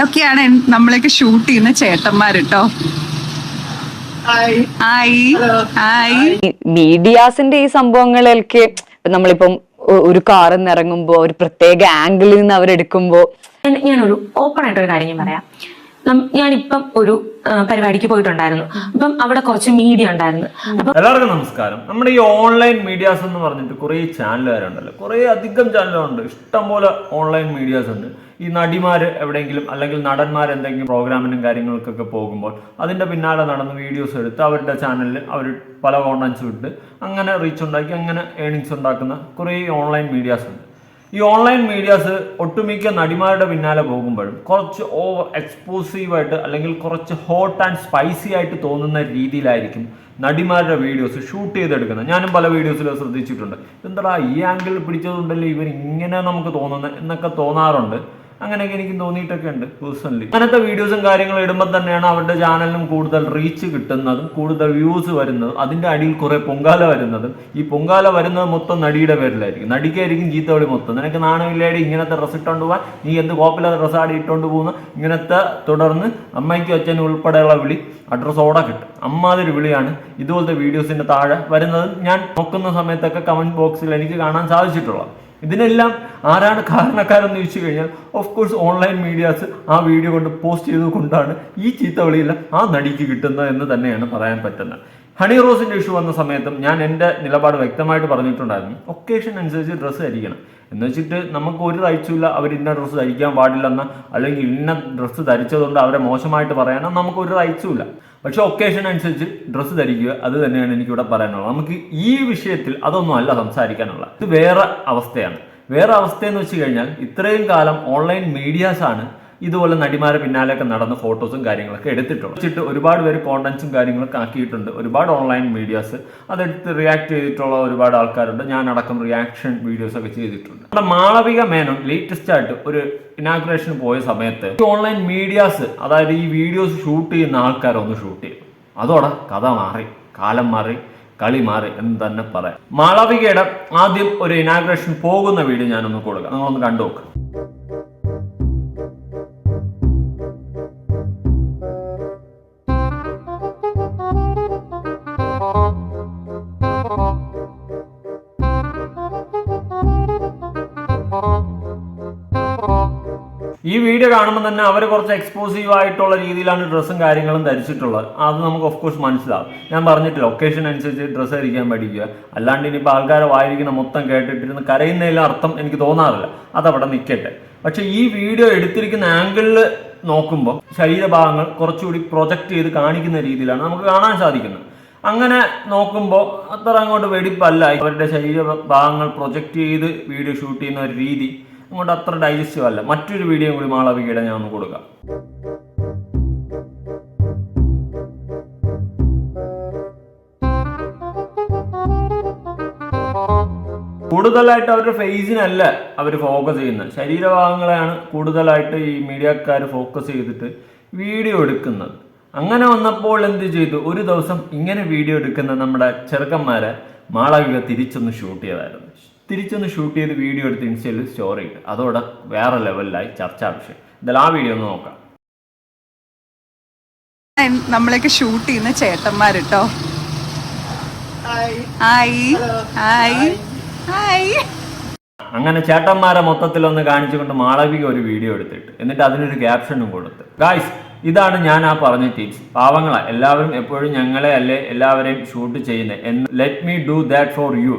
ഇതൊക്കെയാണ് നമ്മളെയൊക്കെ ഷൂട്ട് ചെയ്യുന്ന ചേട്ടന്മാർ കേട്ടോ ഹായ് ഹായ് ഈ മീഡിയാസിന്റെ ഈ സംഭവങ്ങളിലൊക്കെ നമ്മളിപ്പം ഒരു കാറിൽ നിന്ന് ഇറങ്ങുമ്പോ ഒരു പ്രത്യേക ആംഗിളിൽ നിന്ന് അവരെടുക്കുമ്പോ ഞാൻ- ഞാനൊരു ഓപ്പൺ ആയിട്ട് ഒരു കാര്യം ഞാൻ പറയാം. ഞാനിപ്പം ഒരു പരിപാടിക്ക് പോയിട്ടുണ്ടായിരുന്നു. അപ്പം അവിടെ കുറച്ച് മീഡിയ ഉണ്ടായിരുന്നു. എല്ലാവർക്കും നമസ്കാരം. നമ്മുടെ ഈ ഓൺലൈൻ മീഡിയാസ് എന്ന് പറഞ്ഞിട്ട് കുറേ ചാനലുകാരുണ്ടല്ലോ. കുറേ അധികം ചാനലുകളുണ്ട്. ഇഷ്ടംപോലെ ഓൺലൈൻ മീഡിയാസ് ഉണ്ട്. ഈ നടിമാർ എവിടെയെങ്കിലും അല്ലെങ്കിൽ നടന്മാർ എന്തെങ്കിലും പ്രോഗ്രാമിനും കാര്യങ്ങൾക്കൊക്കെ പോകുമ്പോൾ അതിന്റെ പിന്നാലെ നടന്ന് വീഡിയോസ് എടുത്ത് അവരുടെ ചാനലിൽ അവർ പല കോണ്ടൻസ് വിട്ട് അങ്ങനെ റീച്ച് ഉണ്ടാക്കി അങ്ങനെ ഏണിങ്സ് ഉണ്ടാക്കുന്ന കുറേ ഓൺലൈൻ മീഡിയാസ് ഉണ്ട്. ഈ ഓൺലൈൻ മീഡിയാസ് ഒട്ടുമിക്ക നടിമാരുടെ പിന്നാലെ പോകുമ്പോഴും കുറച്ച് ഓവർ എക്സ്പോസീവായിട്ട് അല്ലെങ്കിൽ കുറച്ച് ഹോട്ട് ആൻഡ് സ്പൈസി ആയിട്ട് തോന്നുന്ന രീതിയിലായിരിക്കും നടിമാരുടെ വീഡിയോസ് ഷൂട്ട് ചെയ്തെടുക്കുന്നത്. ഞാനും പല വീഡിയോസിലും ശ്രദ്ധിച്ചിട്ടുണ്ട്. എന്താടാ ഈ ആംഗിൾ പിടിച്ചതുകൊണ്ടല്ലേ ഇവർ ഇങ്ങനെ നമുക്ക് തോന്നുന്നത് എന്നൊക്കെ തോന്നാറുണ്ട്. അങ്ങനെയൊക്കെ എനിക്ക് തോന്നിയിട്ടൊക്കെ ഉണ്ട് പേഴ്സണലി അങ്ങനത്തെ വീഡിയോസും കാര്യങ്ങളും ഇടുമ്പോൾ തന്നെയാണ് അവരുടെ ചാനലിനും കൂടുതൽ റീച്ച് കിട്ടുന്നതും കൂടുതൽ വ്യൂസ് വരുന്നതും അതിന്റെ അടിയിൽ കുറെ പൊങ്കാല വരുന്നതും. ഈ പൊങ്കാല വരുന്നത് മൊത്തം നടിയുടെ പേരിലായിരിക്കും. നടിക്കായിരിക്കും ചീത്തവിളി മൊത്തം. നിനക്ക് നാണമില്ലാടി ഇങ്ങനത്തെ ഡ്രസ്സ് ഇട്ടുകൊണ്ട് പോവാൻ. നീ എന്ത് കോപ്പില്ലാത്ത ഡ്രസ്സ് ആടി ഇട്ടുകൊണ്ട് പോകുന്ന. ഇങ്ങനത്തെ തുടർന്ന് അമ്മയ്ക്കും അച്ഛനും ഉൾപ്പെടെയുള്ള വിളി അഡ്രസ്സോടെ കിട്ടും. അമ്മാതിരി വിളിയാണ് ഇതുപോലത്തെ വീഡിയോസിന്റെ താഴെ വരുന്നത്. ഞാൻ നോക്കുന്ന സമയത്തൊക്കെ കമന്റ് ബോക്സിൽ എനിക്ക് കാണാൻ സാധിച്ചിട്ടുള്ളത് ഇതിനെല്ലാം ആരാണ് കാരണക്കാരെന്ന് ചോദിച്ചു കഴിഞ്ഞാൽ of course online medias video video കൊണ്ട് പോസ്റ്റ് ചെയ്തുകൊണ്ടാണ് ഈ ചീത്തവിളിയെല്ലാം ആ നടിക്ക് കിട്ടുന്നത് എന്ന് തന്നെയാണ് പറയാൻ പറ്റുന്നത്. ഹണി റോസിന്റെ ഇഷ്യൂ വന്ന സമയത്തും ഞാൻ എന്റെ നിലപാട് വ്യക്തമായിട്ട് പറഞ്ഞിട്ടുണ്ടായിരുന്നു. ഒക്കേഷൻ അനുസരിച്ച് ഡ്രസ്സ് ധരിക്കണം. എന്ന് വെച്ചിട്ട് നമുക്ക് ഒരു റൈറ്റ്സുമില്ല അവർ ഇന്ന ഡ്രസ്സ് ധരിക്കാൻ പാടില്ലെന്ന് അല്ലെങ്കിൽ ഇന്ന ഡ്രസ്സ് ധരിച്ചതുകൊണ്ട് അവരെ മോശമായിട്ട് പറയാനോ നമുക്ക് ഒരു റൈറ്റ്സും ഇല്ല. പക്ഷെ ഒക്കേഷൻ അനുസരിച്ച് ഡ്രസ്സ് ധരിക്കുക അത് തന്നെയാണ് എനിക്കിവിടെ പറയാനുള്ളത്. നമുക്ക് ഈ വിഷയത്തിൽ അതൊന്നും അല്ല സംസാരിക്കാനുള്ളത്. ഇത് വേറെ അവസ്ഥയാണ്. വേറെ അവസ്ഥയെന്ന് വെച്ച് കഴിഞ്ഞാൽ ഇത്രയും കാലം ഓൺലൈൻ മീഡിയാസാണ് ഇതുപോലെ നടിമാരെ പിന്നാലെയൊക്കെ നടന്ന ഫോട്ടോസും കാര്യങ്ങളൊക്കെ എടുത്തിട്ടുണ്ട് വെച്ചിട്ട് ഒരുപാട് പേര് കോണ്ടന്റ്സും കാര്യങ്ങളൊക്കെ ആക്കിയിട്ടുണ്ട്. ഒരുപാട് ഓൺലൈൻ മീഡിയാസ് അതെടുത്ത് റിയാക്ട് ചെയ്തിട്ടുള്ള ഒരുപാട് ആൾക്കാരുണ്ട്. ഞാൻ അടക്കം റിയാക്ഷൻ വീഡിയോസ് ഒക്കെ ചെയ്തിട്ടുണ്ട്. നമ്മുടെ മാളവിക മേനോൻ ലേറ്റസ്റ്റ് ആയിട്ട് ഒരു ഇനാഗ്രേഷൻ പോയ സമയത്ത് ഓൺലൈൻ മീഡിയാസ് അതായത് ഈ വീഡിയോസ് ഷൂട്ട് ചെയ്യുന്ന ആൾക്കാരൊന്ന് ഷൂട്ട് ചെയ്യും അതോടെ കഥ മാറി കാലം മാറി കളി മാറി എന്ന് തന്നെ പറയാം. മാളവികയുടെ ആദ്യം ഒരു ഇനാഗ്രേഷൻ പോകുന്ന വീഡിയോ ഞാനൊന്ന് കൊടുക്കാം. നിങ്ങളൊന്ന് കണ്ടു നോക്ക് ഈ വീഡിയോ കാണുമ്പോൾ തന്നെ അവർ കുറച്ച് എക്സ്പോസീവ് ആയിട്ടുള്ള രീതിയിലാണ് ഡ്രസ്സും കാര്യങ്ങളും ധരിച്ചിട്ടുള്ളത്. അത് നമുക്ക് ഓഫ് കോഴ്സ് മനസ്സിലാവും. ഞാൻ പറഞ്ഞിട്ടില്ല ലൊക്കേഷൻ അനുസരിച്ച് ഡ്രസ്സ് ധരിക്കാൻ പഠിക്കുക. അല്ലാണ്ട് ഇനിയിപ്പോൾ ആൾക്കാരെ വായിരിക്കുന്ന മൊത്തം കേട്ടിട്ടിരുന്ന് കരയുന്നതിലും അർത്ഥം എനിക്ക് തോന്നാറില്ല. അതവിടെ നിൽക്കട്ടെ പക്ഷേ ഈ വീഡിയോ എടുത്തിരിക്കുന്ന ആംഗിളിൽ നോക്കുമ്പോൾ ശരീരഭാഗങ്ങൾ കുറച്ചുകൂടി പ്രൊജക്റ്റ് ചെയ്ത് കാണിക്കുന്ന രീതിയിലാണ് നമുക്ക് കാണാൻ സാധിക്കുന്നത്. അങ്ങനെ നോക്കുമ്പോൾ അത്ര അങ്ങോട്ട് വെടിപ്പല്ല അവരുടെ ശരീരഭാഗങ്ങൾ പ്രൊജക്റ്റ് ചെയ്ത് വീഡിയോ ഷൂട്ട് ചെയ്യുന്ന ഒരു രീതി അങ്ങോട്ട് അത്ര ഡൈജസ്റ്റീവ് അല്ല മറ്റൊരു വീഡിയോ കൂടി മാളവികയുടെ ഞാൻ ഒന്ന് കൊടുക്കാം. കൂടുതലായിട്ട് അവരുടെ ഫേസിനല്ല അവർ ഫോക്കസ് ചെയ്യുന്നത്. ശരീരഭാഗങ്ങളെയാണ് കൂടുതലായിട്ട് ഈ മീഡിയക്കാർ ഫോക്കസ് ചെയ്തിട്ട് വീഡിയോ എടുക്കുന്നത്. അങ്ങനെ വന്നപ്പോൾ എന്ത് ചെയ്തു? ഒരു ദിവസം ഇങ്ങനെ വീഡിയോ എടുക്കുന്ന നമ്മുടെ ചെറുക്കന്മാരെ മാളവിക തിരിച്ചൊന്ന് ഷൂട്ട് ചെയ്തായിരുന്നു. തിരിച്ചൊന്ന് ഷൂട്ട് ചെയ്ത് വീഡിയോ എടുത്ത് ഇൻസ്റ്റയിൽ സ്റ്റോറി ഇട്ട് അതോടെ വേറെ ലെവലിലായി ചർച്ചാ വിഷയം. എന്തായാലും ആ വീഡിയോ ഒന്ന് നോക്കാം. നമ്മളെയൊക്കെ ഷൂട്ട് ചെയ്യുന്ന ചേട്ടന്മാർ കേട്ടോ ഹായ് ഹായ് ഹായ് അങ്ങനെ ചേട്ടന്മാരെ മൊത്തത്തിൽ ഒന്ന് കാണിച്ചുകൊണ്ട് മാളവിക ഒരു വീഡിയോ എടുത്തിട്ട് എന്നിട്ട് അതിനൊരു ക്യാപ്ഷനും കൊടുത്ത്. ഗായ്സ് ഇതാണ് ഞാൻ ആ പറഞ്ഞ ടീച്ച് പാവങ്ങളാ എല്ലാവരും എപ്പോഴും ഞങ്ങളെ അല്ലേ എല്ലാവരെയും ഷൂട്ട് ചെയ്യുന്നത് എന്ന് let me do that for you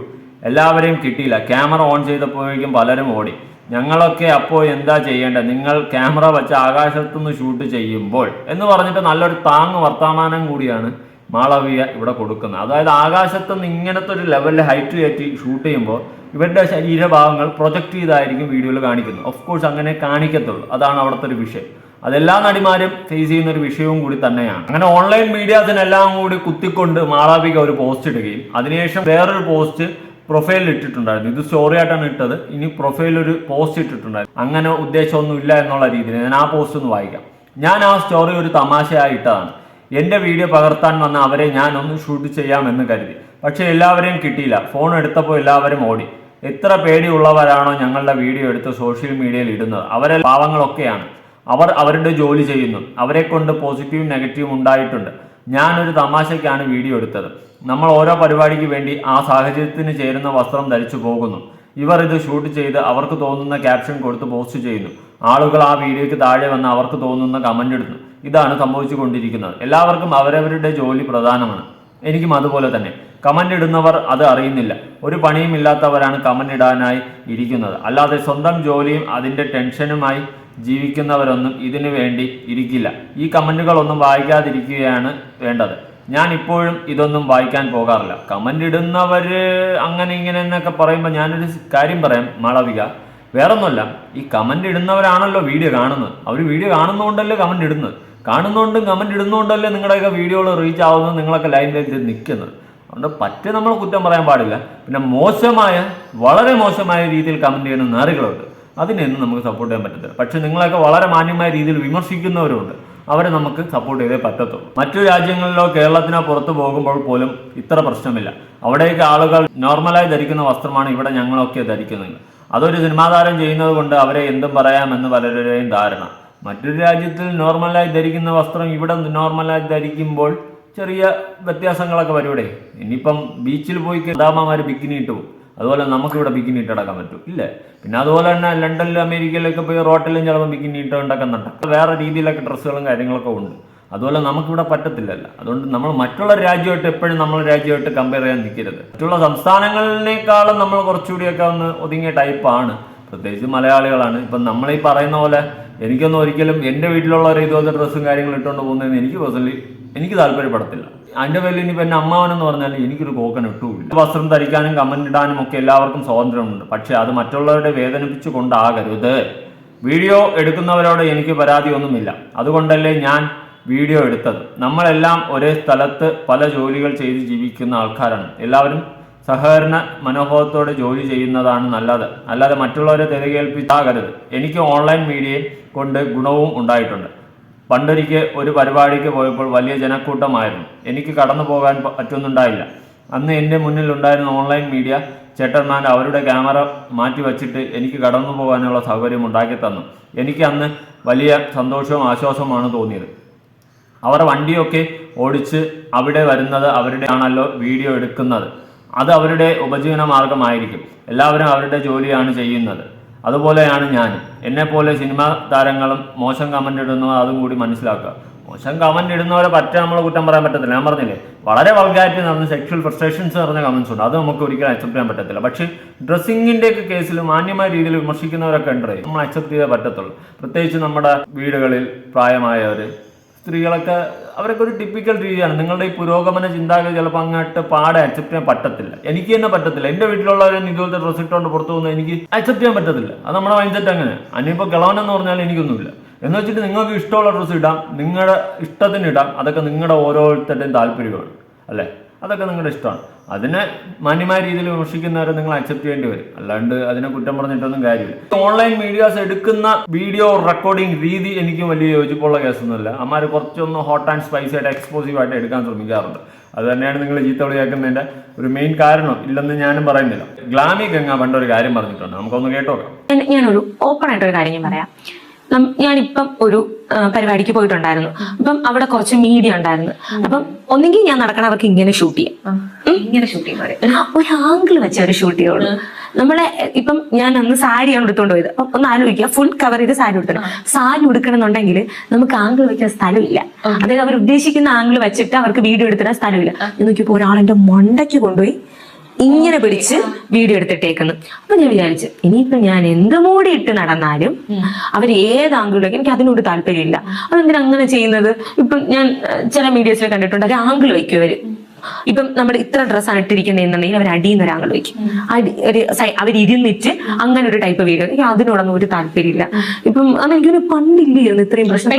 എല്ലാവരെയും കിട്ടിയില്ല. ക്യാമറ ഓൺ ചെയ്തപ്പോഴേക്കും പലരും ഓടി. ഞങ്ങളൊക്കെ അപ്പോൾ എന്താ ചെയ്യേണ്ടത്? നിങ്ങൾ ക്യാമറ വെച്ച് ആകാശത്തുനിന്ന് ഷൂട്ട് ചെയ്യുമ്പോൾ എന്ന് പറഞ്ഞിട്ട് നല്ലൊരു താങ് വർത്തമാനം കൂടിയാണ് മാളവിയ ഇവിടെ കൊടുക്കുന്നത്. അതായത് ആകാശത്തുനിന്ന് ഇങ്ങനത്തെ ഒരു ലെവലിൽ ഹൈറ്റ് കയറ്റി ഷൂട്ട് ചെയ്യുമ്പോൾ ഇവരുടെ ശരീരഭാഗങ്ങൾ പ്രൊജക്റ്റ് ചെയ്തായിരിക്കും വീഡിയോയിൽ കാണിക്കുന്നത്. ഓഫ് കോഴ്സ് അങ്ങനെ കാണിക്കത്തുള്ളൂ. അതാണ് അവിടുത്തെ ഒരു വിഷയം. അതെല്ലാ നടിമാരും ഫേസ് ചെയ്യുന്ന ഒരു വിഷയവും കൂടി തന്നെയാണ്. അങ്ങനെ ഓൺലൈൻ മീഡിയാസിനെല്ലാം കൂടി കുത്തിക്കൊണ്ട് മാളവിക ഒരു പോസ്റ്റ് ഇടുകയും അതിനുശേഷം വേറൊരു പോസ്റ്റ് പ്രൊഫൈലിൽ ഇട്ടിട്ടുണ്ടായിരുന്നു. ഇത് സ്റ്റോറി ആയിട്ടാണ് ഇട്ടത്. ഇനി പ്രൊഫൈലിൽ ഒരു പോസ്റ്റ് ഇട്ടിട്ടുണ്ടായിരുന്നു. അങ്ങനെ ഉദ്ദേശമൊന്നും ഇല്ല എന്നുള്ള രീതിയിൽ ഞാൻ ആ പോസ്റ്റ് ഒന്ന് വായിക്കാം. ഞാൻ ആ സ്റ്റോറി ഒരു തമാശയായി ഇട്ടതാണ്. എന്റെ വീഡിയോ പകർത്താൻ വന്ന അവരെ ഞാൻ ഒന്ന് ഷൂട്ട് ചെയ്യാമെന്ന് കരുതി. പക്ഷെ എല്ലാവരെയും കിട്ടിയില്ല. ഫോൺ എടുത്തപ്പോൾ എല്ലാവരും ഓടി. എത്ര പേടിയുള്ളവരാണോ ഞങ്ങളുടെ വീഡിയോ എടുത്ത് സോഷ്യൽ മീഡിയയിൽ ഇടുന്നത്. അവരെ പാവങ്ങളൊക്കെയാണ്. അവർ അവരുടെ ജോലി ചെയ്യുന്നു. അവരെ കൊണ്ട് പോസിറ്റീവും നെഗറ്റീവും ഉണ്ടായിട്ടുണ്ട്. ഞാനൊരു തമാശയ്ക്കാണ് വീഡിയോ എടുത്തത്. നമ്മൾ ഓരോ പരിപാടിക്ക് വേണ്ടി ആ സാഹചര്യത്തിന് ചേരുന്ന വസ്ത്രം ധരിച്ചു പോകുന്നു. ഇവർ ഇത് ഷൂട്ട് ചെയ്ത് അവർക്ക് തോന്നുന്ന ക്യാപ്ഷൻ കൊടുത്ത് പോസ്റ്റ് ചെയ്യുന്നു. ആളുകൾ ആ വീഡിയോയ്ക്ക് താഴെ വന്ന് അവർക്ക് തോന്നുന്ന കമന്റ് ഇടുന്നു. ഇതാണ് സംഭവിച്ചു കൊണ്ടിരിക്കുന്നത് എല്ലാവർക്കും അവരവരുടെ ജോലി പ്രധാനമാണ്. എനിക്കും അതുപോലെ തന്നെ. കമന്റ് ഇടുന്നവർ അത് അറിയുന്നില്ല. ഒരു പണിയും ഇല്ലാത്തവരാണ് കമന്റ് ഇടാനായി ഇരിക്കുന്നത്. അല്ലാതെ സ്വന്തം ജോലിയും അതിന്റെ ടെൻഷനുമായി ജീവിക്കുന്നവരൊന്നും ഇതിനു വേണ്ടി ഇരിക്കില്ല. ഈ കമന്റുകളൊന്നും വായിക്കാതിരിക്കുകയാണ് വേണ്ടത്. ഞാൻ ഇപ്പോഴും ഇതൊന്നും വായിക്കാൻ പോകാറില്ല. കമന്റ് ഇടുന്നവർ അങ്ങനെ ഇങ്ങനെ എന്നൊക്കെ പറയുമ്പോൾ ഞാനൊരു കാര്യം പറയാം മാളവിക. വേറൊന്നുമല്ല ഈ കമന്റ് ഇടുന്നവരാണല്ലോ വീഡിയോ കാണുന്നത്. അവർ വീഡിയോ കാണുന്നതുകൊണ്ടല്ലേ കമന്റ് ഇടുന്നത്. കാണുന്നതുകൊണ്ടും കമന്റ് ഇടുന്നതുകൊണ്ടല്ലേ നിങ്ങളുടെയൊക്കെ വീഡിയോകൾ റീച്ച് ആവുന്നത് നിങ്ങളൊക്കെ ലൈനിലേക്ക് നിൽക്കുന്നത്. അതുകൊണ്ട് പറ്റി നമ്മൾ കുറ്റം പറയാൻ പാടില്ല. പിന്നെ മോശമായ വളരെ മോശമായ രീതിയിൽ കമന്റ് ചെയ്യുന്ന നാറുകളുണ്ട്. അതിനെയൊന്നും നമുക്ക് സപ്പോർട്ട് ചെയ്യാൻ പറ്റത്തില്ല. പക്ഷേ നിങ്ങളൊക്കെ വളരെ മാന്യമായ രീതിയിൽ വിമർശിക്കുന്നവരുണ്ട് അവരെ നമുക്ക് സപ്പോർട്ട് ചെയ്തേ പറ്റത്തുള്ളൂ. മറ്റു രാജ്യങ്ങളിലോ കേരളത്തിനോ പുറത്തു പോകുമ്പോൾ പോലും ഇത്ര പ്രശ്നമില്ല. അവിടേക്ക് ആളുകൾ നോർമലായി ധരിക്കുന്ന വസ്ത്രമാണ് ഇവിടെ ഞങ്ങളൊക്കെ ധരിക്കുന്നത്. അതൊരു സിനിമാതാരം ചെയ്യുന്നത് കൊണ്ട് അവരെ എന്തും പറയാമെന്ന് പലരുടെയും ധാരണ. മറ്റൊരു രാജ്യത്തിൽ നോർമലായി ധരിക്കുന്ന വസ്ത്രം ഇവിടെ നോർമലായി ധരിക്കുമ്പോൾ ചെറിയ വ്യത്യാസങ്ങളൊക്കെ വരൂടെ. ഇനിയിപ്പം ബീച്ചിൽ പോയി ദാമമാർ ബിക്കിനി ഇട്ടു അതുപോലെ നമുക്കിവിടെ ബിക്കിനി ഇട്ട് നടക്കാൻ പറ്റും. ഇല്ലേ? പിന്നെ അതുപോലെ തന്നെ ലണ്ടനിലും അമേരിക്കയിലൊക്കെ പോയി റോട്ടിലും ചിലപ്പോൾ ബിക്കിനി ഇട്ട് ഉണ്ടാക്കുന്നുണ്ട് വേറെ രീതിയിലൊക്കെ ഡ്രസ്സുകളും കാര്യങ്ങളൊക്കെ ഉണ്ട്. അതുപോലെ നമുക്കിവിടെ പറ്റത്തില്ലല്ലോ. അതുകൊണ്ട് നമ്മൾ മറ്റുള്ള രാജ്യമായിട്ട് എപ്പോഴും നമ്മൾ രാജ്യമായിട്ട് കമ്പയർ ചെയ്യാൻ നിൽക്കരുത്. മറ്റുള്ള സംസ്ഥാനങ്ങളിനേക്കാളും നമ്മൾ കുറച്ചുകൂടിയൊക്കെ ഒന്ന് ഒതുങ്ങിയ ടൈപ്പാണ് പ്രത്യേകിച്ച് മലയാളികളാണ്. ഇപ്പം നമ്മളീ പറയുന്ന പോലെ എനിക്കൊന്നും ഒരിക്കലും എന്റെ വീട്ടിലുള്ളവർ ഇതുപോലത്തെ ഡ്രസ്സും കാര്യങ്ങളും ഇട്ടുകൊണ്ട് പോകുന്നതെന്ന് എനിക്ക് പേഴ്സണലി എനിക്ക് താല്പര്യപ്പെടത്തില്ല. അതിന്റെ പേരിൽ ഇനി എന്റെ അമ്മാവനെന്ന് പറഞ്ഞാൽ എനിക്കൊരു കോക്കൻ ഇട്ടുമില്ല വസ്ത്രം ധരിക്കാനും കമന്റ് ഇടാനും ഒക്കെ എല്ലാവർക്കും സ്വാതന്ത്ര്യമുണ്ട്. പക്ഷെ അത് മറ്റുള്ളവരെ വേദനിപ്പിച്ചു കൊണ്ടാകരുത് വീഡിയോ എടുക്കുന്നവരോട് എനിക്ക് പരാതിയൊന്നുമില്ല. അതുകൊണ്ടല്ലേ ഞാൻ വീഡിയോ എടുത്തത്. നമ്മളെല്ലാം ഒരേ സ്ഥലത്ത് പല ജോലികൾ ചെയ്ത് ജീവിക്കുന്ന ആൾക്കാരാണ്. എല്ലാവരും സഹകരണ മനോഭാവത്തോടെ ജോലി ചെയ്യുന്നതാണ് നല്ലത്. അല്ലാതെ മറ്റുള്ളവരെ തിരകേൽപ്പിച്ചാകരുത്. എനിക്ക് ഓൺലൈൻ മീഡിയയിൽ കൊണ്ട് ഗുണവും ഉണ്ടായിട്ടുണ്ട്. പണ്ടൊരിക്കൽ ഒരു പരിപാടിക്ക് പോയപ്പോൾ വലിയ ജനക്കൂട്ടമായിരുന്നു. എനിക്ക് കടന്നു പോകാൻ പറ്റുന്നുണ്ടായില്ല. അന്ന് എന്റെ മുന്നിൽ ഉണ്ടായിരുന്ന ഓൺലൈൻ മീഡിയ ചേട്ടന്മാർ അവരുടെ ക്യാമറ മാറ്റി വച്ചിട്ട് എനിക്ക് കടന്നു പോകാനുള്ള സൗകര്യം ഉണ്ടാക്കി തന്നു. എനിക്ക് അന്ന് വലിയ സന്തോഷവും ആശ്വാസവുമാണ് തോന്നിയത്. അവർ വണ്ടിയൊക്കെ ഓടിച്ച് അവിടെ വരുന്നത് അവരുടെ ആണല്ലോ വീഡിയോ എടുക്കുന്നത്. അത് അവരുടെ ഉപജീവന മാർഗമായിരിക്കും. എല്ലാവരും അവരുടെ ജോലിയാണ് ചെയ്യുന്നത്. അതുപോലെയാണ് ഞാൻ എന്നെപ്പോലെ സിനിമാ താരങ്ങളും മോശം കമന്റ് ഇടുന്നവർ അതും കൂടി മനസ്സിലാക്കുക. മോശം കമന്റ് ഇടുന്നവരെ പറ്റ നമ്മൾ കുറ്റം പറയാൻ പറ്റത്തില്ല. ഞാൻ പറഞ്ഞില്ലേ വളരെ വൾഗാരിറ്റി നടന്ന സെക്ഷൽ ഫ്രസ്ട്രേഷൻസ് നിറഞ്ഞ കമൻസ് ഉണ്ട്. അത് നമുക്ക് ഒരിക്കലും അക്സെപ്റ്റ് ചെയ്യാൻ പറ്റത്തില്ല. പക്ഷേ ഡ്രസ്സിങ്ങിന്റെ ഒക്കെ കേസിൽ മാന്യമായ രീതിയിൽ വിമർശിക്കുന്നവരൊക്കെ ഉണ്ട് നമ്മൾ അക്സെപ്റ്റ് ചെയ്തേ പറ്റത്തുള്ളൂ. പ്രത്യേകിച്ച് നമ്മുടെ വീടുകളിൽ പ്രായമായവർ സ്ത്രീകളൊക്കെ അവരൊക്കെ ഒരു ടിപ്പിക്കൽ രീതിയാണ്. നിങ്ങളുടെ ഈ പുരോഗമന ചിന്താഗതി ചിലപ്പോൾ അങ്ങോട്ട് പാടെ അക്സെപ്റ്റ് ചെയ്യാൻ പറ്റത്തില്ല. എനിക്ക് തന്നെ പറ്റത്തില്ല. എന്റെ വീട്ടിലുള്ളവരെ ഇതുപോലത്തെ ഡ്രസ്സ് ഇട്ടുകൊണ്ട് പുറത്തു പോകുന്നത് എനിക്ക് അക്സെപ്റ്റ് ചെയ്യാൻ പറ്റത്തില്ല. അത് നമ്മുടെ മൈൻഡ് സെറ്റ് അങ്ങനെ. അനിയിപ്പോൾ കിളവനെന്ന് പറഞ്ഞാൽ എനിക്കൊന്നുമില്ല. എന്ന് വെച്ചിട്ട് നിങ്ങൾക്ക് ഇഷ്ടമുള്ള ഡ്രസ്സ് ഇടാം. നിങ്ങളുടെ ഇഷ്ടത്തിന് ഇടാം. അതൊക്കെ നിങ്ങളുടെ ഓരോരുത്തരുടെയും താല്പര്യമാണ്. അല്ലേ? അതൊക്കെ നിങ്ങളുടെ ഇഷ്ടമാണ്. അതിനെ മാന്യമായ രീതിയിൽ വിമർശിക്കുന്നവരെ നിങ്ങൾ അക്സെപ്റ്റ് ചെയ്യേണ്ടി വരും. അല്ലാണ്ട് അതിനെ കുറ്റം പറഞ്ഞിട്ടൊന്നും കാര്യമില്ല. ഓൺലൈൻ മീഡിയാസ് എടുക്കുന്ന വീഡിയോ റെക്കോർഡിംഗ് രീതി എനിക്കും വലിയ യോജിപ്പുള്ള കേസൊന്നുമില്ല. അമ്മാർ കുറച്ചൊന്ന് ഹോട്ട് ആൻഡ് സ്പൈസി ആയിട്ട് എക്സ്പ്ലോസീവ് ആയിട്ട് എടുക്കാൻ ശ്രമിക്കാറുണ്ട്. അത് തന്നെയാണ് നിങ്ങൾ ചീത്ത ഒരു മെയിൻ കാരണം. ഇല്ലെന്ന് ഞാനും പറയുന്നില്ല. ഗ്ലാമി ഗംഗ പണ്ട് ഒരു കാര്യം പറഞ്ഞിട്ടുണ്ട്. നമുക്കൊന്ന് കേട്ടോ ഞാനൊരു ഓപ്പൺ ആയിട്ടൊരു കാര്യം ഞാൻ പറയാം. ഞാനിപ്പം ഒരു പരിപാടിക്ക് പോയിട്ടുണ്ടായിരുന്നു. അപ്പം അവിടെ കുറച്ച് മീഡിയ ഉണ്ടായിരുന്നു. അപ്പം ഒന്നെങ്കിൽ ഞാൻ നടക്കണ അവർക്ക് ഇങ്ങനെ ഷൂട്ട് ചെയ്യാം. ഇങ്ങനെ ഷൂട്ട് ചെയ്യാൻ ഒരു ആംഗിൾ വെച്ച് അവർ ഷൂട്ട് ചെയ്യുള്ളൂ. നമ്മളെ ഇപ്പം ഞാൻ അന്ന് സാരിയാണ് എടുത്തോണ്ട് പോയത്. അപ്പം ഒന്ന് ആലോചിക്കുക ഫുൾ കവർ ചെയ്ത് സാരി ഉടുക്കണം. സാരി എടുക്കണമെന്നുണ്ടെങ്കിൽ നമുക്ക് ആംഗിൾ വെക്കാൻ സ്ഥലമില്ല. അതായത് അവർ ഉദ്ദേശിക്കുന്ന ആംഗിൾ വെച്ചിട്ട് അവർക്ക് വീഡിയോ എടുത്തിടാൻ സ്ഥലമില്ല. എന്ന് നോക്കിയപ്പോൾ ഒരാളെന്റെ മണ്ടയ്ക്ക് കൊണ്ടുപോയി ഇങ്ങനെ പിടിച്ച് വീഡിയോ എടുത്തിട്ടേക്കുന്നു. അപ്പൊ ഞാൻ വിചാരിച്ചു ഇനിയിപ്പോ ഞാൻ എന്ത് മൂടി ഇട്ട് നടന്നാലും അവർ ഏത് ആംഗിളിലേക്ക് എനിക്ക് അതിനോട് താല്പര്യമില്ല. അതെന്തിനാ അങ്ങനെ ചെയ്യുന്നത്? ഇപ്പൊ ഞാൻ ചില മീഡിയസിൽ കണ്ടിട്ടുണ്ട് അവർ ആംഗിൾ വയ്ക്കും അവർ ഇപ്പം നമ്മൾ ഇത്ര ഡ്രസ്സാണ് ഇട്ടിരിക്കുന്നതെന്നുണ്ടെങ്കിൽ അവർ അടിയുന്ന ഒരു ആംഗിൾ വയ്ക്കും. അടി ഒരു അവരിരുന്നിട്ട് അങ്ങനെ ഒരു ടൈപ്പ് വീഡിയോ എനിക്ക് അതിനോടൊന്നും ഒരു താല്പര്യമില്ല. ഇപ്പം അത് എനിക്കൊരു പണ്ടില്ലായിരുന്നു ഇത്രയും പ്രശ്നം.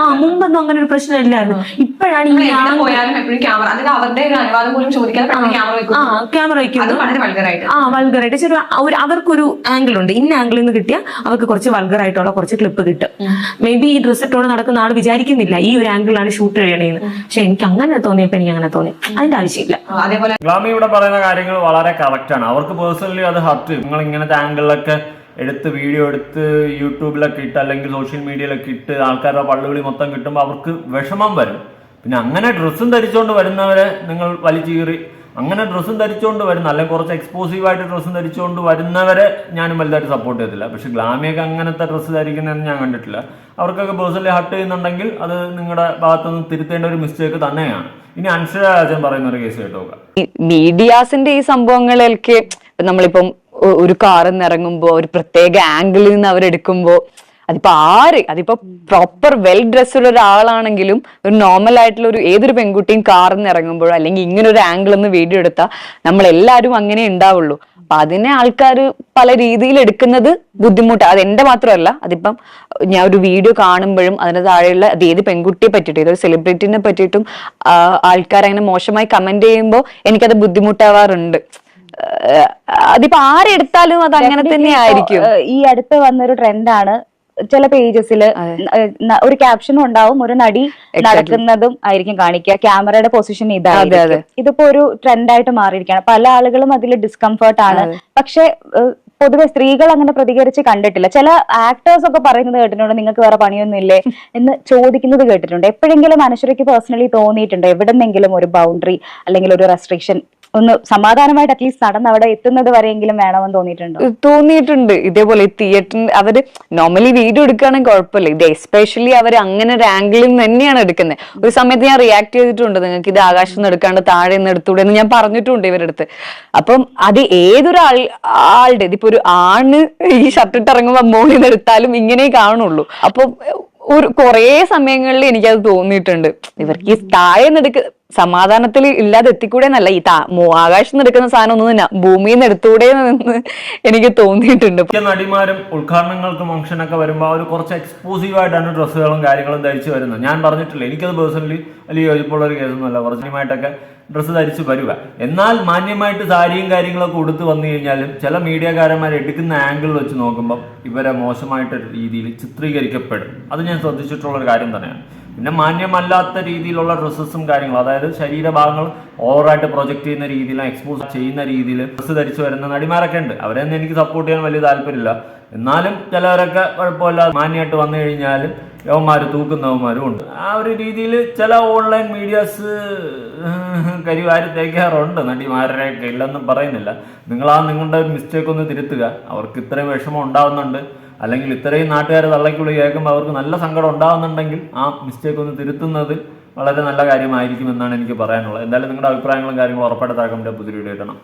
ആ മുമ്പൊന്നും അങ്ങനെ ഒരു പ്രശ്നം ഇല്ലായിരുന്നു. ഇപ്പോഴാണ് ഈ പോയാലും ക്യാമറ വയ്ക്കുന്നത് ആ വൾഗറായിട്ട് ആ ഒരു അവർക്കൊരു ആംഗിൾ ഉണ്ട്. ഇന്ന ആംഗിളിൽ നിന്ന് കിട്ടിയാൽ അവർക്ക് കുറച്ച് വൾഗറായിട്ടുള്ള കുറച്ച് ക്ലിപ്പ് കിട്ടും. മേ ബി ഈ ഡ്രസ്സ് ഇട്ടോടെ നടക്കുന്ന ആൾ വിചാരിക്കുന്നില്ല ഈ ഒരു ആംഗിളാണ് ഷൂട്ട് ചെയ്യണേന്ന്. പക്ഷെ എനിക്ക് അങ്ങനെ തോന്നിയപ്പോ എനിക്ക് അങ്ങനെ തോന്നി. അതിന്റെ ആവശ്യമില്ല. അതേപോലെ ഗ്ലാമി ഇവിടെ പറയുന്ന കാര്യങ്ങൾ വളരെ കറക്റ്റ് ആണ്. അവർക്ക് പേഴ്സണലി അത് ഹർട്ട് ചെയ്യും. നിങ്ങൾ ഇങ്ങനത്തെ ആംഗിളിലൊക്കെ എടുത്ത് വീഡിയോ എടുത്ത് യൂട്യൂബിലൊക്കെ ഇട്ട് അല്ലെങ്കിൽ സോഷ്യൽ മീഡിയയിലൊക്കെ ഇട്ട് ആൾക്കാരുടെ പള്ളുകളി മൊത്തം കിട്ടുമ്പോൾ അവർക്ക് വിഷമം വരും. പിന്നെ അങ്ങനെ ഡ്രസ്സും ധരിച്ചുകൊണ്ട് വരുന്നവരെ നിങ്ങൾ വലിച്ചീറി അങ്ങനെ ഡ്രസ്സും ധരിച്ചുകൊണ്ട് വരുന്ന അല്ലെങ്കിൽ കുറച്ച് എക്സ്പോസീവ് ആയിട്ട് ഡ്രസ്സും ധരിച്ചുകൊണ്ട് വരുന്നവരെ ഞാനും വലുതായിട്ട് സപ്പോർട്ട് ചെയ്തില്ല. പക്ഷെ ഗ്ലാമിയൊക്കെ അങ്ങനത്തെ ഡ്രസ്സ് ധരിക്കുന്നതെന്ന് ഞാൻ കണ്ടിട്ടില്ല. അവർക്കൊക്കെ പേഴ്സണലി ഹട്ട് ചെയ്യുന്നുണ്ടെങ്കിൽ അത് നിങ്ങളുടെ ഭാഗത്തുനിന്ന് തിരുത്തേണ്ട ഒരു മിസ്റ്റേക്ക് തന്നെയാണ്. ഇനി അൻഷര രാജൻ പറയുന്ന ഒരു കേസ് കേട്ടോ മീഡിയാസിന്റെ ഈ സംഭവങ്ങളിലേക്ക് നമ്മളിപ്പം ഒരു കാറിൽ നിന്ന് ഇറങ്ങുമ്പോ ഒരു പ്രത്യേക ആംഗിളിൽ നിന്ന് അവരെടുക്കുമ്പോ അതിപ്പോ ആര് അതിപ്പോ പ്രോപ്പർ വെൽ ഡ്രസ്സുള്ള ഒരാളാണെങ്കിലും ഒരു നോർമൽ ആയിട്ടുള്ള ഒരു ഏതൊരു പെൺകുട്ടിയും കാറിൽ നിന്ന് ഇറങ്ങുമ്പോഴോ അല്ലെങ്കിൽ ഇങ്ങനെ ഒരു ആംഗിൾ ഒന്ന് വീഡിയോ എടുത്താൽ നമ്മൾ എല്ലാവരും അങ്ങനെ ഉണ്ടാവുള്ളൂ അപ്പൊ അതിനെ ആൾക്കാർ പല രീതിയിൽ എടുക്കുന്നത് ബുദ്ധിമുട്ടാണ് അത് എന്റെ മാത്രമല്ല അതിപ്പം ഞാൻ ഒരു വീഡിയോ കാണുമ്പോഴും അതിന് താഴെയുള്ള അത് ഏത് പെൺകുട്ടിയെ പറ്റിയിട്ട് ഏതൊരു സെലിബ്രിറ്റിനെ പറ്റിയിട്ടും ആൾക്കാർ അങ്ങനെ മോശമായി കമന്റ് ചെയ്യുമ്പോൾ എനിക്കത് ബുദ്ധിമുട്ടാവാറുണ്ട്. അതിപ്പോ ആരെടുത്താലും അത് അങ്ങനെ തന്നെ ആയിരിക്കും. ഈ അടുത്ത് വന്നൊരു ട്രെൻഡാണ് ചില പേജസിൽ ഒരു ക്യാപ്ഷനും ഉണ്ടാവും ഒരു നടി നടക്കുന്നതും ആയിരിക്കും കാണിക്കുക. ക്യാമറയുടെ പൊസിഷൻ ഇതായിരിക്കും. ഇതിപ്പോ ഒരു ട്രെൻഡായിട്ട് മാറിയിരിക്കുകയാണ്. പല ആളുകളും അതിൽ ഡിസ്കംഫർട്ട് ആണ്. പക്ഷെ പൊതുവെ സ്ത്രീകൾ അങ്ങനെ പ്രതികരിച്ച് കണ്ടിട്ടില്ല. ചില ആക്ടേഴ്സ് ഒക്കെ പറയുന്നത് കേട്ടിട്ടുണ്ട് നിങ്ങൾക്ക് വേറെ പണിയൊന്നും ഇല്ലേ എന്ന് ചോദിക്കുന്നത് കേട്ടിട്ടുണ്ട്. എപ്പോഴെങ്കിലും അനശ്വരയ്ക്ക് പേഴ്സണലി തോന്നിയിട്ടുണ്ട് എവിടെന്നെങ്കിലും ഒരു ബൗണ്ടറി അല്ലെങ്കിൽ ഒരു റെസ്ട്രിക്ഷൻ ഒന്ന് സമാധാനമായിട്ട് അറ്റ്ലീസ്റ്റ് നടന്ന് അവിടെ എത്തുന്നത് വരെയെങ്കിലും വേണമെന്ന് തോന്നിയിട്ടുണ്ട്? തോന്നിയിട്ടുണ്ട്. ഇതേപോലെ തിയേറ്ററിൽ അവർ നോർമലി വീഡിയോ എടുക്കുകയാണെങ്കിൽ കുഴപ്പമില്ല. ഇത് എസ്പെഷ്യലി അവർ അങ്ങനെ ഒരു ആംഗിളിൽ നിന്ന് തന്നെയാണ് എടുക്കുന്നത്. ഒരു സമയത്ത് ഞാൻ റിയാക്ട് ചെയ്തിട്ടുണ്ട്. നിങ്ങൾക്ക് ഇത് ആകാശം നിന്ന് എടുക്കാണ്ട് താഴെ നിന്ന് എടുത്തൂടെ എന്ന് ഞാൻ പറഞ്ഞിട്ടുണ്ട് ഇവരുടെ അടുത്ത് അപ്പം അത് ഏതൊരാൾ ആളുടെ ഇതിപ്പോ ഒരു ആണ് ഈ ഷർട്ട് ഇട്ട് ഇറങ്ങുമ്പോൾ മോളിൽ നിന്ന് എടുത്താലും ഇങ്ങനെ കാണുള്ളൂ. അപ്പൊ ഒരു കുറേ സമയങ്ങളിൽ എനിക്കത് തോന്നിയിട്ടുണ്ട്. ഇവർക്ക് ഈ താഴെ നിന്ന് എടുക്ക സമാധാനത്തിൽ ഇല്ലാതെ എത്തിക്കൂടെ എന്നല്ല ഈ താ മോ- നിന്ന് എടുക്കുന്ന സാധനം ഒന്നും തന്നെ ഭൂമിയിൽ നിന്ന് എടുത്തുകൂടെ എന്ന് എനിക്ക് തോന്നിയിട്ടുണ്ട്. നടിമാരും ഉദ്ഘാടനങ്ങൾക്കും ഫംഗ്ഷനൊക്കെ വരുമ്പോൾ അവർ കുറച്ച് എക്സ്ക്ലൂസീവ് ആയിട്ടാണ് ഡ്രസ്സുകളും കാര്യങ്ങളും ധരിച്ചു വരുന്നത്. ഞാൻ പറഞ്ഞിട്ടില്ല എനിക്കത് പേഴ്സണലി വലിയ യോജിപ്പുള്ള ഒരു കേസൊന്നുമല്ല കുറച്ചുമായിട്ടൊക്കെ ഡ്രസ്സ് ധരിച്ച് വരിക. എന്നാൽ മാന്യമായിട്ട് സാരിയും കാര്യങ്ങളൊക്കെ ഉടുത്ത് വന്നു കഴിഞ്ഞാലും ചില മീഡിയക്കാരന്മാർ എടുക്കുന്ന ആംഗിൾ വെച്ച് നോക്കുമ്പോൾ ഇവരെ മോശമായിട്ടൊരു രീതിയിൽ ചിത്രീകരിക്കപ്പെടും. അത് ഞാൻ ശ്രദ്ധിച്ചിട്ടുള്ള ഒരു കാര്യം തന്നെയാണ്. പിന്നെ മാന്യമല്ലാത്ത രീതിയിലുള്ള ഡ്രസ്സസും കാര്യങ്ങളും അതായത് ശരീരഭാഗങ്ങൾ ഓവറായിട്ട് പ്രൊജക്ട് ചെയ്യുന്ന രീതിയിലും എക്സ്പോസ് ചെയ്യുന്ന രീതിയിൽ ഡ്രസ്സ് ധരിച്ചു വരുന്ന നടിമാരൊക്കെ ഉണ്ട്. അവരെയൊന്നും എനിക്ക് സപ്പോർട്ട് ചെയ്യാൻ വലിയ താല്പര്യമില്ല. എന്നാലും ചിലവരൊക്കെ കുഴപ്പമില്ലാതെ മാന്യമായിട്ട് വന്നു കഴിഞ്ഞാൽ യവന്മാർ തൂക്കുന്നവന്മാരും ഉണ്ട്. ആ ഒരു രീതിയിൽ ചില ഓൺലൈൻ മീഡിയാസ് കരിവാരി തേക്കാറുണ്ട് നടിമാരുടെയൊക്കെ ഇല്ലെന്നും പറയുന്നില്ല. നിങ്ങൾ ആ നിങ്ങളുടെ ഒരു മിസ്റ്റേക്ക് ഒന്ന് തിരുത്തുക. അവർക്ക് ഇത്രയും വിഷമം ഉണ്ടാവുന്നുണ്ട്. അല്ലെങ്കിൽ ഇത്രയും നാട്ടുകാരെ തള്ളയ്ക്കുള്ളിൽ കേൾക്കുമ്പോൾ അവർക്ക് നല്ല സങ്കടം ഉണ്ടാവുന്നുണ്ടെങ്കിൽ ആ മിസ്റ്റേക്ക് ഒന്ന് തിരുത്തുന്നത് വളരെ നല്ല കാര്യമായിരിക്കും എന്നാണ് എനിക്ക് പറയാനുള്ളത്. എന്തായാലും നിങ്ങളുടെ അഭിപ്രായങ്ങളും കാര്യങ്ങളും ഉറപ്പായിട്ട് താഴെ പുതിയ വീഡിയോ ഇടണം